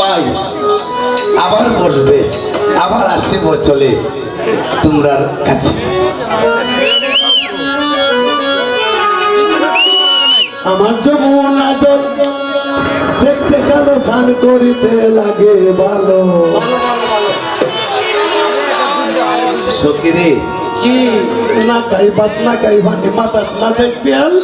ভাই আবার বসবে আবার আসছে বছলে তোমরার কাছে। আমার যমুনা জল দেখতে কালো স্নান করিতে লাগে ভালো। সকিরে কি? না কাইবাত না কাইবানি মাথা না দেখতে আল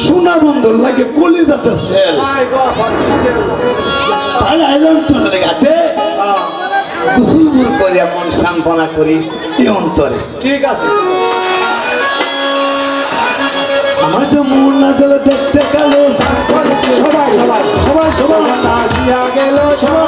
সোনা বন্ধুর লাগে কলি যাতে সেল? তাই আইলাম তোর ঘাটে কুসুলগুর করে এমন সান্ত্বনা করি এই অন্তরে। ঠিক আছে। আমার যে জল দেখতে করিতে সবাই সবাই সবাই সবাই। নাচিয়া গেল সবাই।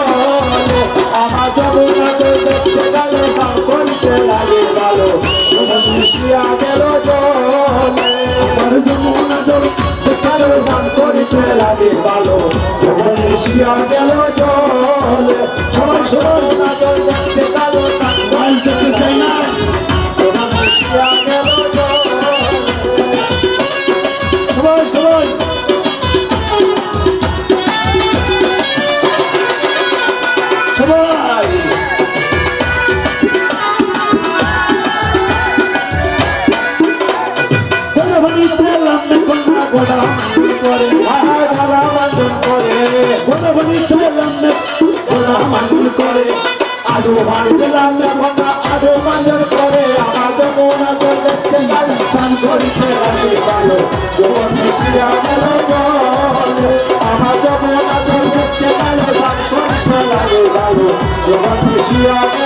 মিশিয়া গেল জলে। সবাই সবাই না জল দেখতে কালো স্নান করিতে চাই না। সবাই সবাই গোড়া বাড়িতে লাম্বে গোড়া মান্ডন করে আদু বাড়িতে লাম্বে কন্যা আদু মান্ডন করে আমার যমুনা জল দেখতে গাল স্নান করিতে লাগে ভালো যমন মিশিয়া গেল জলে আমার যমুনা দেখতে গাল স্নান করিতে লাগে ভালো যমন মিশিয়া গেল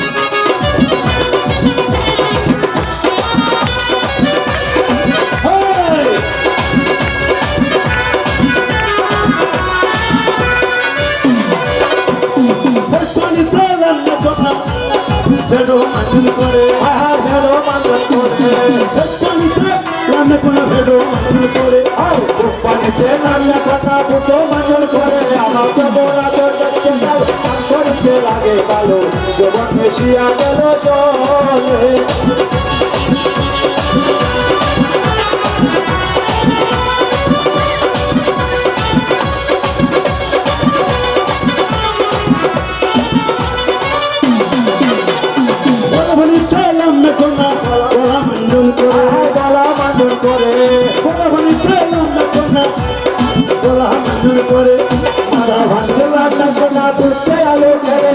তেলাম না কোনা গলা মঞ্জুর করে। মারা ভাঙতে লাগনা কোনা দুধে আলো করে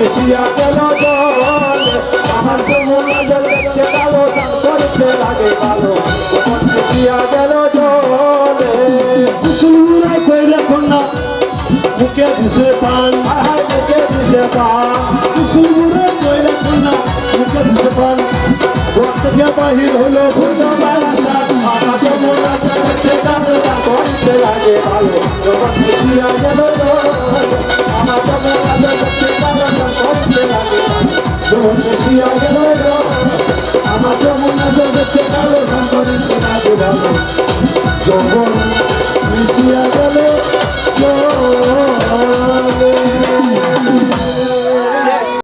মিশিয়া গেল জলে আমার যমুনা জল লাগছে কালো সন্তরিতে লাগে ভালো যখন মিশিয়া গেল জলে কুসুলুরা কইরা কোনা মুখে দিছে পান। আহাই মুখে দিছে পান। কুসুমুরে কইরা কন্যা মুখে দিছে পান। ঘর বাহির হলো ভুল বারাসা। আমার যমুনা চলছে কামড়া করতে লাগে ভালো যখন খুশিয়া গেল আমার যমুনা জগতে কালো রঙ করে সোনা গোলাপ যৌবন মিশিয়া গেলে